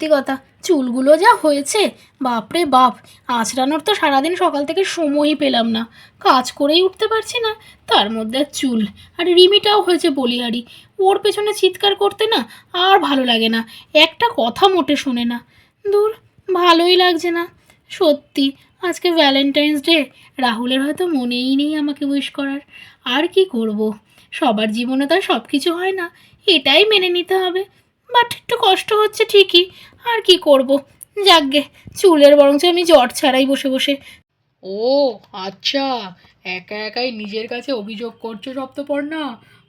সত্যি কথা, চুলগুলো যা হয়েছে, বাপরে বাপ, আঁচড়ানোর তো সারাদিন সকাল থেকে সময়ই পেলাম না। কাজ করেই উঠতে পারছি না, তার মধ্যে চুল। আর রিমিটাও হয়েছে বলিহারি, ওর পেছনে চিৎকার করতে না আর ভালো লাগে না, একটা কথা মোটে শোনে না। দূর, ভালোই লাগছে না। সত্যি, আজকে ভ্যালেন্টাইন্স ডে রাহুলের হয়তো মনেই নেই আমাকে উইশ করার। আর কি করব? সবার জীবনে তো সব কিছু হয় না, এটাই মেনে নিতে হবে। বাট একটু কষ্ট হচ্ছে ঠিকই। আর কি করব? যাকগে চুলের বরঞ্চ আমি জ্বর ছাড়াই বসে বসে। ও আচ্ছা একা একাই নিজের কাছে অভিযোগ করছ সপ্তপর্ণা?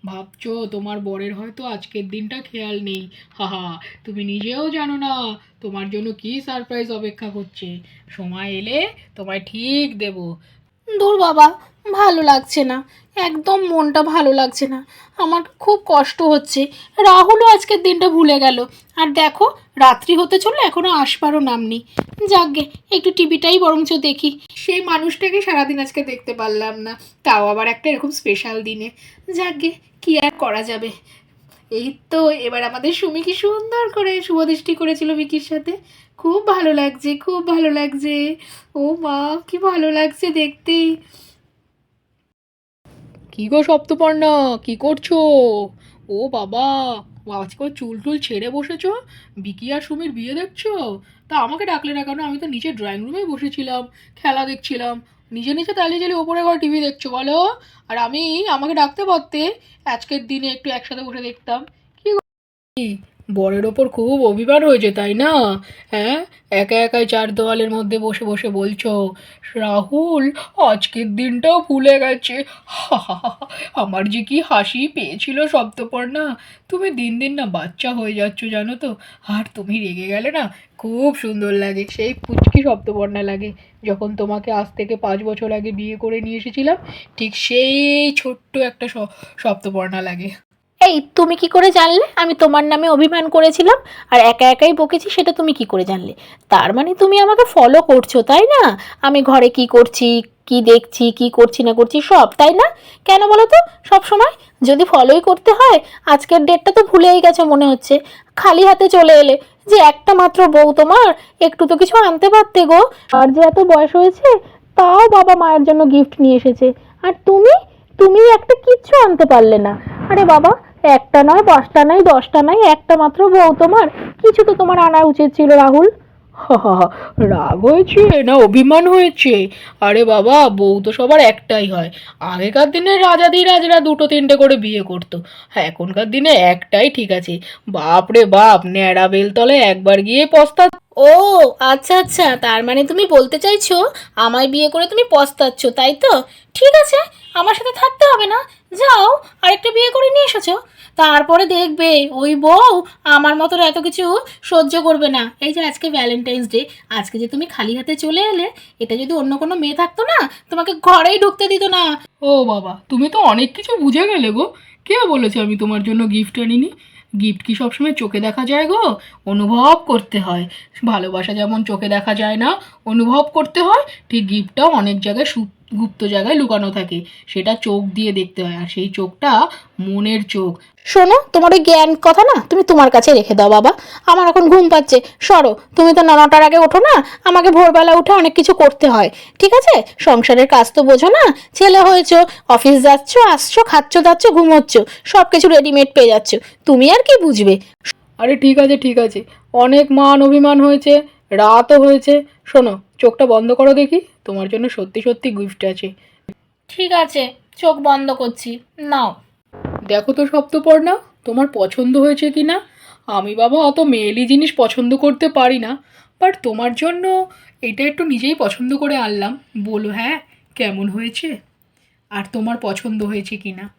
ভাবছ তোমার বরের হয়তো আজকের দিনটা খেয়াল নেই। হাহা, তুমি নিজেও জানো না, তোমার জন্য কি সারপ্রাইজ অপেক্ষা করছে। সময় এলে তোমায় ঠিক দেবো। দূর বাবা, ভালো লাগছে না। একদম মনটা ভালো লাগছে না। আমার খুব কষ্ট হচ্ছে। রাহুলও আজকের দিনটা ভুলে গেল। আর দেখো, রাত্রি হতে চলল এখনও আসবারও নাম নেই। যাকগে, একটু টিভিটাই বরঞ্চ দেখি। সেই মানুষটাকে সারাদিন আজকে দেখতে পারলাম না। তাও আবার একটা এরকম স্পেশাল দিনে। যাকগে, কি আর করা যাবে? এই তো এবার আমাদের সুমি কি সুন্দর করে শুভদৃষ্টি করেছিল বিকির সাথে। খুব ভালো লাগছে, খুব ভালো লাগছে। ও মা, কি ভালো লাগছে দেখতে কি গো সপ্তপর্ণা, কি করছ? ও বাবা, আজকে চুল টুল ছেড়ে বসেছ? বিকি আর সুমির বিয়ে দেখছ? তা আমাকে ডাকলে না কেন? আমি তো নিচে ড্রয়িং রুমেই বসেছিলাম, খেলা দেখছিলাম। নিজে নিজে তালিয়ে চালিয়ে ওপরে ঘর টিভি দেখছ, বলো? আর আমি, আমাকে ডাকতে পারতে আজকের দিনে একটু একসাথে বসে দেখতাম। কি বরের ওপর খুব অভিমান হয়েছে, তাই না? হ্যাঁ? একা একাই চার দেওয়ালের মধ্যে বসে বসে বলছো, রাহুল, আজকের দিনটাও ভুলে গেছে। আমার যে কি হাসি পেয়েছিল সপ্তপর্ণা তুমি দিন দিন না বাচ্চা হয়ে যাচ্ছ, জানো তো? আর তুমি রেগে গেলে না খুব সুন্দর লাগে, সেই পুচকি সপ্তপর্ণা লাগে। যখন তোমাকে আজ থেকে পাঁচ বছর আগে বিয়ে করে নিয়ে এসেছিলাম, ঠিক সেই ছোট্ট একটা সপ্তপর্ণা লাগে। এই, তুমি কি করে জানলে? আমি তোমার নামে অভিমান করেছিলাম আর একা একাই বকেছি, সেটা তুমি কি করে জানলে? তার মানে তুমি আমাকে ফলো করছ, তাই না? আমি ঘরে কি করছি, কি দেখছি, কি করছি, না করছি, সব, তাই না? কেন বলো তো? সব সময় যদি ফলোই করতে হয়, আজকের ডেটটা তো ভুলেই গেছো মনে হচ্ছে। খালি হাতে চলে এলে যে একটা মাত্র বউ তোমার, একটু তো কিছু আনতে পারতে গো। আর যে এত বয়স হয়েছে, তাও বাবা মায়ের জন্য গিফট নিয়ে এসেছে। আর তুমি তুমি একটা কিচ্ছু আনতে পারলে না। আরে বাবা একটা নয়, পাঁচটা নয়, দশটা নয়, একটা মাত্র বউ তোমার। কিছু তো তোমার আনা উচিত ছিল, রাহুল। রাগ হয়েছে না অভিমান হয়েছে? আরে বাবা, বউ তো সবার একটাই হয়। আগেকার দিনে রাজাদি রাজরা দুটো তিনটে করে বিয়ে করতো। হ্যাঁ এখনকার দিনে একটাই ঠিক আছে। বাপ রে বাপ, ন্যাড়া বেলতলে একবার গিয়ে পস্তা ও আচ্ছা আচ্ছা তার মানে তুমি বলতে চাইছো, আমায় বিয়ে করে তুমি পস্তাচ্ছ, তাই তো? ঠিক আছে আমার সাথে থাকতে হবে না। যাও, আরেকটা বিয়ে করে নিয়ে এসেছ। তারপরে দেখবে ওই বউ আমার মতো এত কিছু সহ্য করবে না। এই যে আজকে ভ্যালেন্টাইন্স ডে আজকে যে তুমি খালি হাতে চলে এলে, এটা যদি অন্য কোনো মেয়ে থাকতো না, তোমাকে ঘরেই ঢুকতে দিত না। ও বাবা, তুমি তো অনেক কিছু বুঝে গেলে গো। কে বলেছে আমি তোমার জন্য গিফট আনিনি? গিফট কি সবসময় চোখে দেখা যায় গো? অনুভব করতে হয়। ভালোবাসা যেমন চোখে দেখা যায় না, অনুভব করতে হয়, ঠিক গিফটটাও অনেক জায়গায় সু- গুপ্ত জায়গায় লুকানো থাকে। সেটা চোখ দিয়ে দেখতে হয়। আর সেই চোখটা মনের চোখ। শোনো তোমার ওই জ্ঞান কথা না তুমি তোমার কাছে রেখে দাও বাবা। আমার এখন ঘুম পাচ্ছে। সরো তুমি তো নটার আগে ওঠো না? আমাকে ভোরবেলা উঠে অনেক কিছু করতে হয়। ঠিক আছে? সংসারের কাজ তো বোঝো না? ছেলে হয়েছো অফিস যাচ্ছ আসছো খাচ্ছ দাচ্ছ ঘুমোচ্ছ সব কিছু রেডিমেড পেয়ে যাচ্ছ। তুমি আর কি বুঝবে? আরে ঠিক আছে ঠিক আছে। অনেক মান অভিমান হয়েছে। রাতও হয়েছে। শোনো চোখটা বন্ধ করো দেখি। তোমার জন্য সত্যি সত্যি গিফট আছে। ঠিক আছে চোখ বন্ধ করছি। নাও। দেখো তো সপ্তপর্ণা তোমার পছন্দ হয়েছে কি না আমি বাবা অত মেয়েলি জিনিস পছন্দ করতে পারি না। বাট তোমার জন্য এটা একটু নিজেই পছন্দ করে আনলাম। বলো হ্যাঁ কেমন হয়েছে? আর তোমার পছন্দ হয়েছে কি না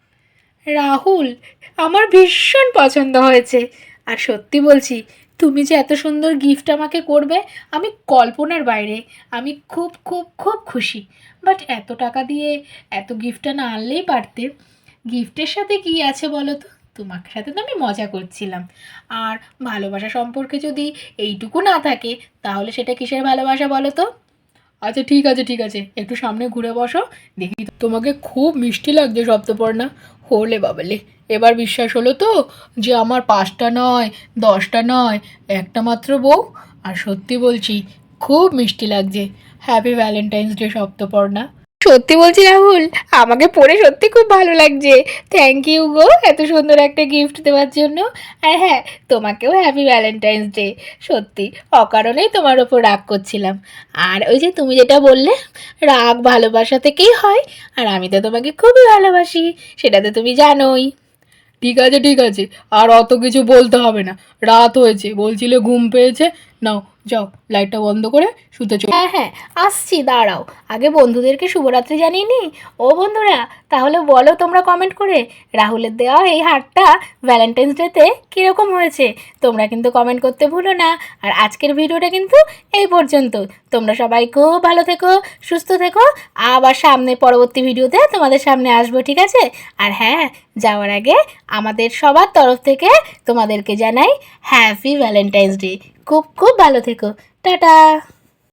রাহুল আমার ভীষণ পছন্দ হয়েছে। আর সত্যি বলছি তুমি যে এত সুন্দর গিফট আমাকে করবে, আমি কল্পনার বাইরে। আমি খুব খুব খুব খুশি। বাট এত টাকা দিয়ে এত গিফটটা না আনলেই পারতে। গিফটের সাথে কি আছে বলো তো? তোমার সাথে তো আমি মজা করছিলাম। আর ভালোবাসা সম্পর্কে যদি এইটুকু না থাকে, তাহলে সেটা কিসের ভালোবাসা বলো তো? আচ্ছা ঠিক আছে ঠিক আছে। একটু সামনে ঘুরে বসো। দেখি তোমাকে খুব মিষ্টি লাগছে সপ্তপর্ণা। হলে বাবালে। এবার বিশ্বাস হলো তো যে আমার পাঁচটা নয়, দশটা নয়, একটা মাত্র বউ। আর সত্যি বলছি, খুব মিষ্টি লাগছে। Happy Valentine's day Saptaparna. সত্যি বলছি রাহুল, আমাকে পড়ে সত্যি খুব ভালো লাগছে। থ্যাংক ইউ গো এত সুন্দর একটা গিফট দেওয়ার জন্য। আর হ্যাঁ তোমাকেও হ্যাপি ভ্যালেন্টাইন্স ডে সত্যি, অকারণেই তোমার ওপর রাগ করছিলাম। আর ওই যে তুমি যেটা বললে, রাগ ভালোবাসা থেকেই হয়। আর আমি তো তোমাকে খুবই ভালোবাসি, সেটা তো তুমি জানোই। ঠিক আছে ঠিক আছে, আর অত কিছু বলতে হবে না। রাত হয়েছে, বলছিলে ঘুম পেয়েছে, নাও যাও লাইটটা বন্ধ করে শুতে চল হ্যাঁ হ্যাঁ আসছি, দাঁড়াও। আগে বন্ধুদেরকে শুভরাত্রি জানিয়ে নি। ও বন্ধুরা, তাহলে বলো তোমরা কমেন্ট করে রাহুলের দেওয়া এই হারটা ভ্যালেন্টাইন্স ডেতে কীরকম হয়েছে? তোমরা কিন্তু কমেন্ট করতে ভুলো না। আর আজকের ভিডিওটা কিন্তু এই পর্যন্ত। তোমরা সবাই খুব ভালো থেকো, সুস্থ থেকো। আবার সামনে পরবর্তী ভিডিওতে তোমাদের সামনে আসব, ঠিক আছে? আর হ্যাঁ যাওয়ার আগে আমাদের সবার তরফ থেকে তোমাদেরকে জানাই হ্যাপি ভ্যালেন্টাইন্স ডে খুব খুব ভালো থেকো। টাটা।